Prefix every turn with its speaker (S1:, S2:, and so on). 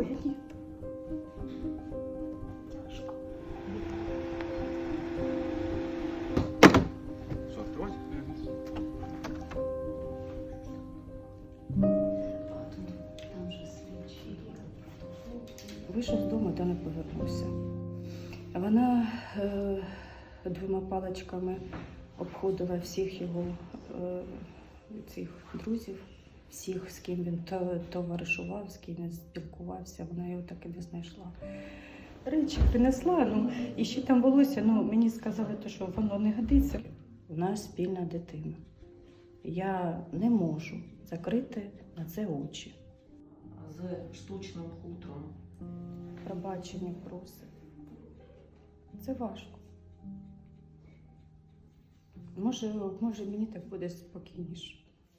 S1: Ой, ні. Тяжко. Що, троє? Вийшов з дому та не повернувся. Вона е, двома паличками обходила всіх його е, цих друзів всіх, з ким він товаришував, з ким він спілкувався, вона його так і не знайшла. Речі принесла, ну і ще там волосся, ну мені сказали, то, що воно не годиться. У нас спільна дитина. Я не можу закрити на це очі.
S2: з штучним хутром.
S1: Пробачення просить. Це важко. Може, може мені так буде спокійніше.